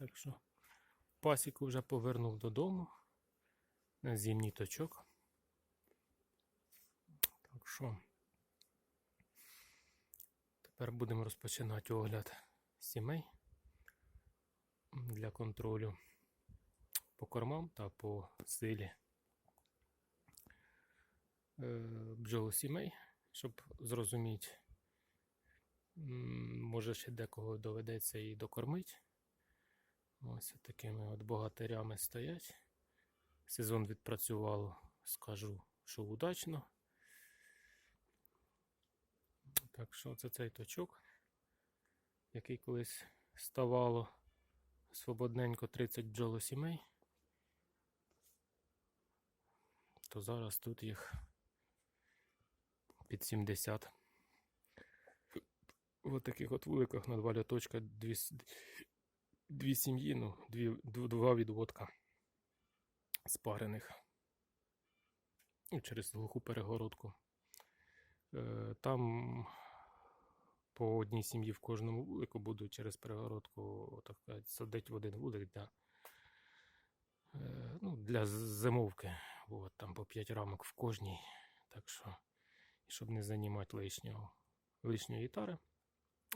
Так що пасіку вже повернув додому на зимній точок. Так що тепер будемо розпочинати огляд сімей для контролю по кормам та по силі е, бджолосімей, щоб зрозуміти, може ще декого доведеться і докормити. Ось такими от богатирями стоять. Сезон відпрацював, скажу, що удачно. Так що це цей точок, який колись ставало свободненько 30 бджолосімей. То зараз тут їх під 70. В таких от вуликах на два ляточка дві, сім'ї, ну, дві, два відводка спарених. Через глуху перегородку. Е, Там по одній сім'ї в кожному вулику будуть через перегородку так сказати, садити в один вулик для, е, ну, для зимовки. От, там по 5 рамок в кожній. Так що, щоб не займати лишнього, лишньої тари.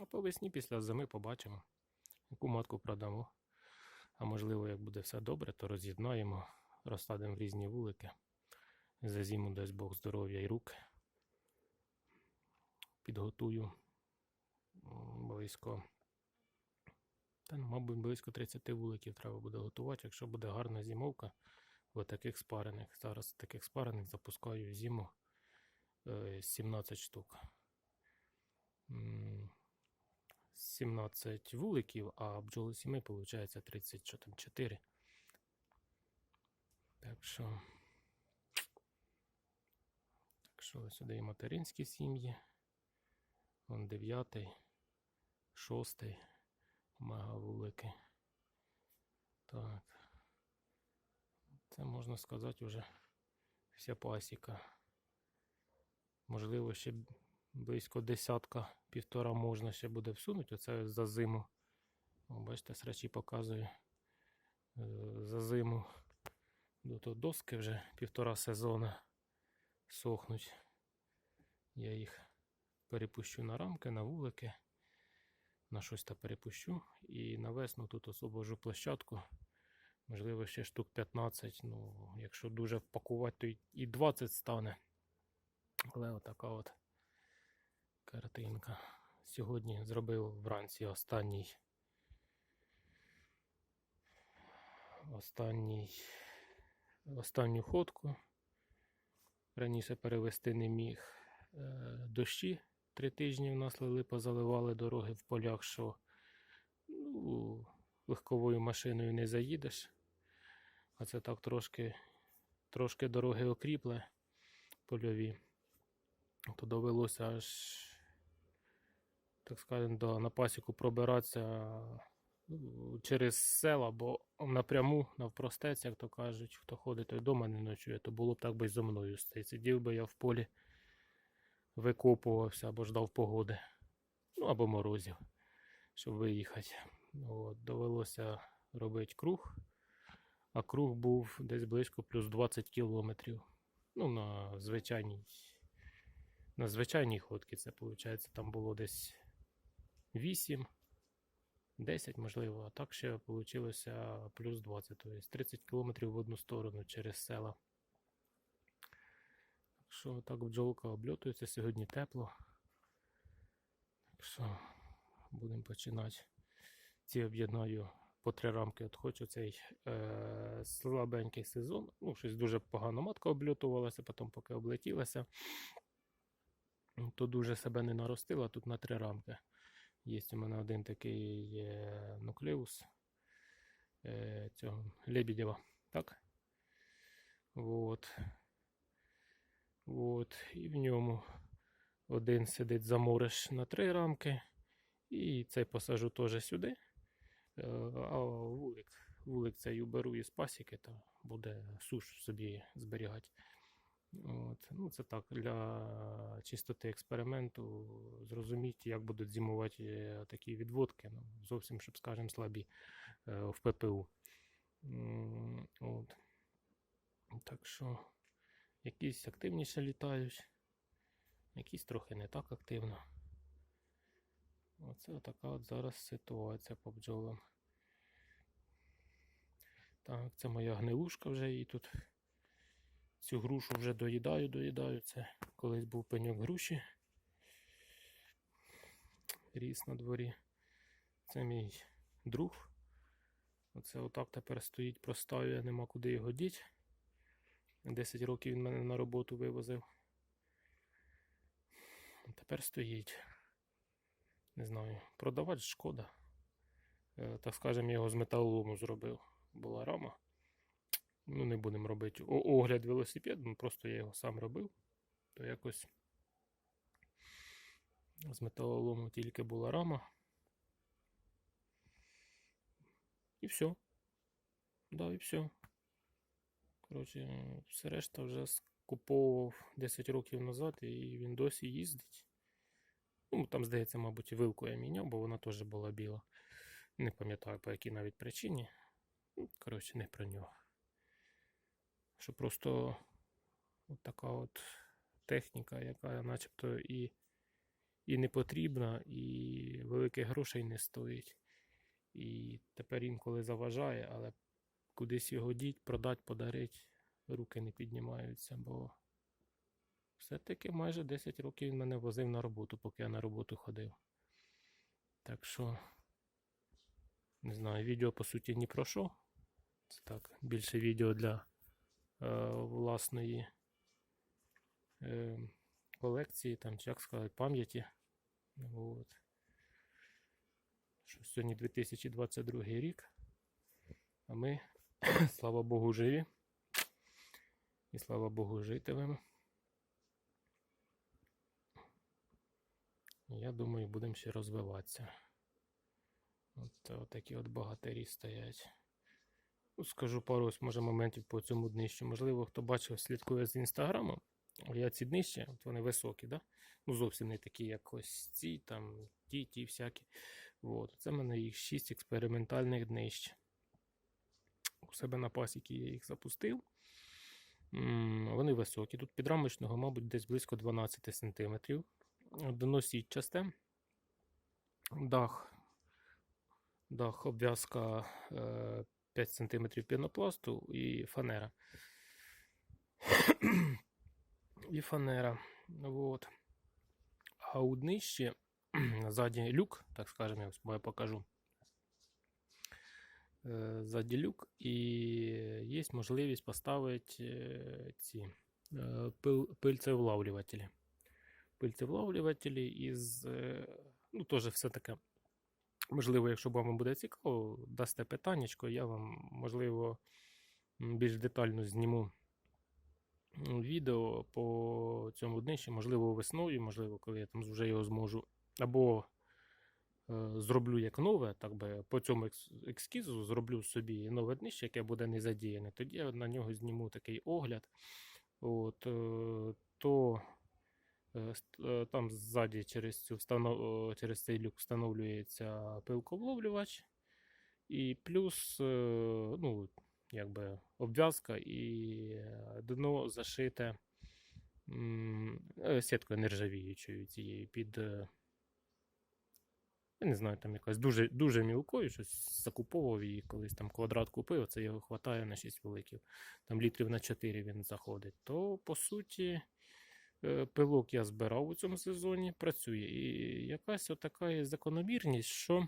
А по весні після зими побачимо, яку матку продамо. А можливо, як буде все добре, то роз'єднаємо, розсадимо в різні вулики. За зиму дасть Бог здоров'я і рук. Підготую близько. Та, ну, мабуть, близько 30 вуликів треба буде готувати, якщо буде гарна зимовка в таких спарених. Зараз таких спарених запускаю зиму е, 17 штук. М, 17 вуликів, а бджоли сімей виходить 34. Так що. Так що сюди і материнські сім'ї. Вон дев'ятий, шостий, мегавулики. Так. Це можна сказати вже вся пасіка. Можливо, ще близько десятка, півтора можна ще буде всунути. Оце за зиму. Бачите, срачі показує е, за зиму. До доски вже півтора сезона сохнуть. Я їх перепущу на рамки, на вулики, на щось та перепущу. І на весну тут освобожу площадку. Можливо, ще штук 15. Ну, якщо дуже впакувати, то і 20 стане. Але отака от картинка. Сьогодні зробив вранці останній. Останній. Останню ходку. Раніше перевести не міг. Е, Дощі три тижні в нас лили, позаливали дороги в полях, що ну, легковою машиною не заїдеш. А це так трошки, трошки дороги окріпле польові. То довелося аж, так скажемо, до, на пасіку пробиратися ну, через села, бо напряму, навпростець, як то кажуть, хто ходить, той вдома не ночує, то було б так би зо мною. Сидів би я в полі, викопувався або ждав погоди. Ну або морозів, щоб виїхати. От, довелося робити круг, а круг був десь близько плюс 20 кілометрів. Ну, на звичайній, на звичайній ходці це виходить, там було десь 8, 10, можливо, а так ще вийшло плюс 20, тобто 30 кілометрів в одну сторону через села. Так що так бджолка обльотується, сьогодні тепло. Так що будемо починати. Ці об'єднаю по три рамки. От хочу цей е, слабенький сезон. Ну, щось дуже погано матка облютувалася, потім поки облетілася. То дуже себе не наростила тут на три рамки. Є у мене один такий нуклеус е, цього Лебедєва. Так? Вот. Вот. І в ньому один сидить замориш на три рамки. І цей посажу теж сюди. Е, А вулик, вулик цей уберу із пасіки, то буде суш собі зберігати. От. Ну, це так, для чистоти експерименту зрозуміти, як будуть зимувати е, такі відводки. Ну, зовсім, щоб, скажемо, слабі. е, в ППУ. От. Так що якісь активніше літають, якісь трохи не так активно. Оце така от зараз ситуація по бджолам. Так, це моя гнилушка вже її тут. Цю грушу вже доїдаю, доїдаю. Це колись був пеньок груші. Ріс на дворі. Це мій друг. Оце отак тепер стоїть, простаює, нема куди його діти. 10 років він мене на роботу вивозив. Тепер стоїть. Не знаю, продавати шкода. Е, Так скажемо, я його з металолому зробив. Була рама. Ну, не будемо робити огляд велосипеду, ну, просто я його сам робив. То якось з металолому тільки була рама. І все. Да, і все. Коротше, все решта вже скуповував 10 років назад, і він досі їздить. Ну, там, здається, мабуть, вилку я міняв, бо вона теж була біла. Не пам'ятаю, по якій навіть причині. Коротше, не про нього. Що просто от така от техніка, яка начебто і, і не потрібна, і великих грошей не стоїть. І тепер інколи заважає, але кудись його діть, продать, подарить, руки не піднімаються, бо все-таки майже 10 років він мене возив на роботу, поки я на роботу ходив. Так що, не знаю, відео по суті ні про що. Це так, більше відео для власної е, колекції, там, як сказати, пам'яті. От. Що сьогодні 2022 рік. А ми, слава Богу, живі. І слава Богу, житимемо. Я думаю, будемо ще розвиватися. От, от такі от багатирі стоять. Скажу пару може, моментів по цьому днищу. Можливо, хто бачив, слідкує з інстаграмом. Я ці днища, от вони високі, да? ну зовсім не такі, як ось ці, там, ті, ті всякі. От. Це в мене їх 6 експериментальних днищ. У себе на пасіки я їх запустив. Вони високі. Тут підрамочного, мабуть, десь близько 12 см. Дно сітчасте. Дах. Дах обв'язка е, 5 см пінопласту і фанера. і фанера. Вот. А у днищі ззаді люк, так скажемо, я ось я покажу. Е, Ззаді люк, і є можливість поставити е, ці е, пил, пильцевлавлювателі. Пильцевлавлювателі із, е, ну, теж все таке. Можливо, якщо вам буде цікаво, дасте питаннячко, я вам, можливо, більш детально зніму відео по цьому днищі, можливо, весною, можливо, коли я там вже його зможу. Або е, зроблю як нове, так би по цьому екскізу зроблю собі нове днище, яке буде не задіяне. Тоді я на нього зніму такий огляд. От, е, то там ззаді через, цю встанов... через цей люк встановлюється пилковловлювач. І плюс, е, ну, якби обв'язка і е, дно зашите е, сіткою нержавіючою цією під. е, Я не знаю, там якась дуже, дуже мілкою, щось закуповував її, колись там квадрат купив, це його хватає на 6 великів. Там літрів на 4 він заходить. То, по суті, е, пилок я збирав у цьому сезоні, працює. І якась отака закономірність, що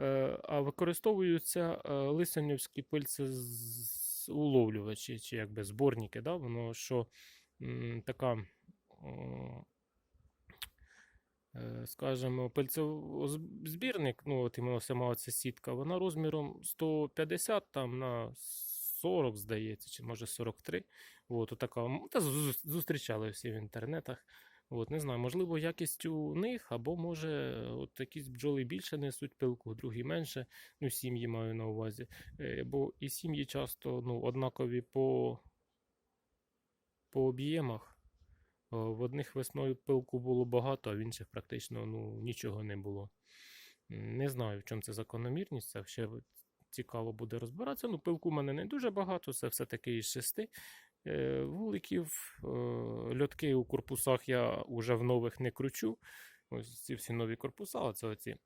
е, а використовуються е, лисянівські пильці уловлювачі, чи якби зборники, да? воно що м, така. е, скажімо, пильцезбірник, ну от іменно сама ця сітка, вона розміром 150 там на 40, здається, чи може 43. От, отака. Та зустрічали всі в інтернетах. От, не знаю, можливо, якість у них, або може от якісь бджоли більше несуть пилку, другі менше. Ну, сім'ї маю на увазі. Е, Бо і сім'ї часто ну, однакові по, по об'ємах. В одних весною пилку було багато, а в інших практично ну, нічого не було. Не знаю, в чому це закономірність. Це ще цікаво буде розбиратися. Ну, пилку в мене не дуже багато, це все-таки із шести е, вуликів. Е, льотки у корпусах я вже в нових не кручу. Ось ці всі нові корпуса, оце оці.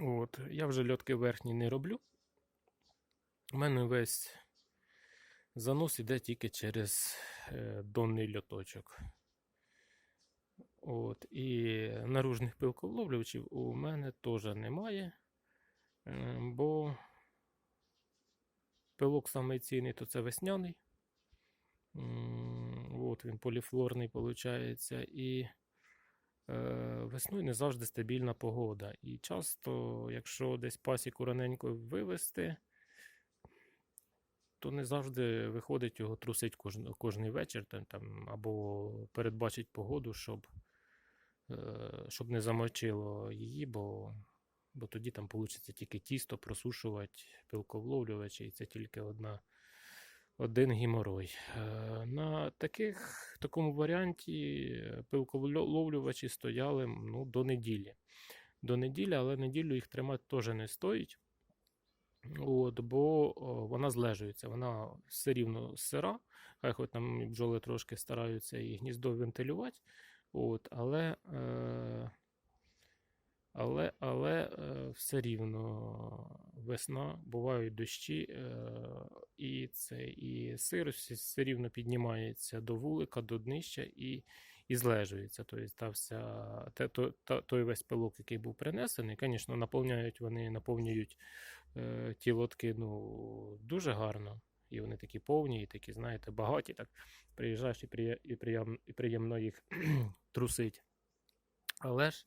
От, я вже льотки верхні не роблю. У мене весь занос іде тільки через е, донний льоточок. От, і наружних пилковловлювачів у мене теж немає, бо пилок самий цінний, то це весняний. От він поліфлорний, виходить. І е, весною не завжди стабільна погода. І часто, якщо десь пасіку раненько вивести, то не завжди виходить його трусить кожен, кожний вечір там, там, або передбачить погоду, щоб, е, щоб не замочило її, бо, бо тоді там вийде тільки тісто просушувати пилковловлювачі, і це тільки одна, один геморой. Е, на таких, такому варіанті пилковловлювачі стояли ну, до неділі. До неділі, але неділю їх тримати теж не стоїть. От, бо вона злежується, вона все рівно сира, хай хоч там бджоли трошки стараються і гніздо вентилювати, от, але, е, але, але е, все рівно весна, бувають дощі, е, і, це, і сир все, рівно піднімається до вулика, до днища і, і злежується. Тобто та вся, то, та, той весь пилок, який був принесений, звісно, наповняють вони наповнюють е, ті лотки ну, дуже гарно. І вони такі повні, і такі, знаєте, багаті. Так приїжджаєш і, приємно, і приємно їх трусить. Але ж,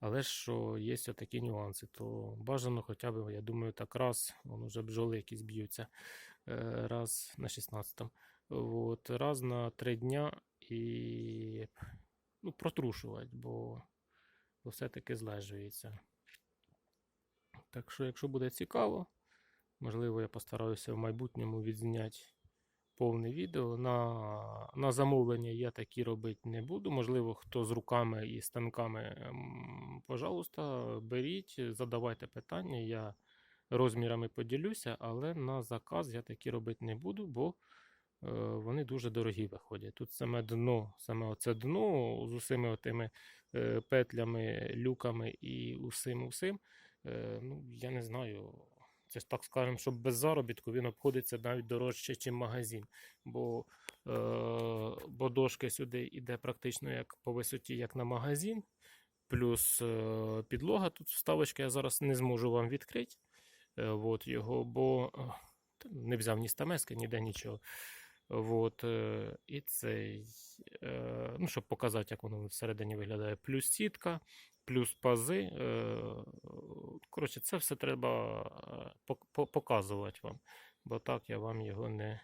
але що є такі нюанси, то бажано хоча б, я думаю, так раз, вон вже бджоли якісь б'ються, е, раз на 16-му, от, раз на 3 дня і ну, протрушувати, бо, бо все-таки злежується. Так що, якщо буде цікаво, можливо, я постараюся в майбутньому відзняти повне відео. На, на замовлення я такі робити не буду. Можливо, хто з руками і станками, пожалуйста, беріть, задавайте питання. Я розмірами поділюся, але на заказ я такі робити не буду, бо е, вони дуже дорогі виходять. Тут саме дно, саме оце дно з усіми отими е, петлями, люками і усім усім. Е, ну, я не знаю. Це ж так скажемо, що без заробітку він обходиться навіть дорожче, ніж магазин. Бо, е, бо дошки сюди йде практично як по висоті, як на магазин. Плюс е, підлога тут вставочка, я зараз не зможу вам відкрити. Е, от його, бо е, не взяв ні стамески, ніде нічого. От, е, і цей, е, ну, щоб показати, як воно всередині виглядає. Плюс сітка, плюс пази. Е, коротше, це все треба пок- по- показувати вам, бо так я вам його не,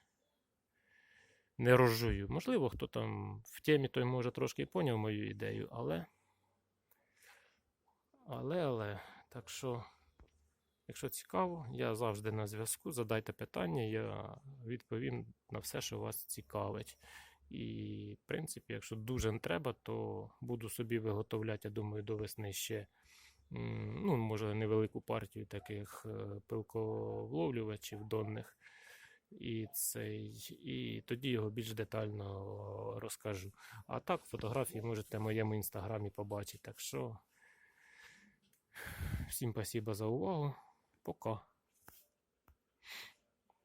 не розжую. Можливо, хто там в темі, той може трошки і поняв мою ідею, але. Але, але, так що. Якщо цікаво, я завжди на зв'язку. Задайте питання, я відповім на все, що вас цікавить. І, в принципі, якщо дуже треба, то буду собі виготовляти, я думаю, до весни ще ну, може, невелику партію таких е, пилковловлювачів донних. І, цей, і тоді його більш детально розкажу. А так, фотографії можете в моєму інстаграмі побачити. Так що, всім спасибо за увагу. とか、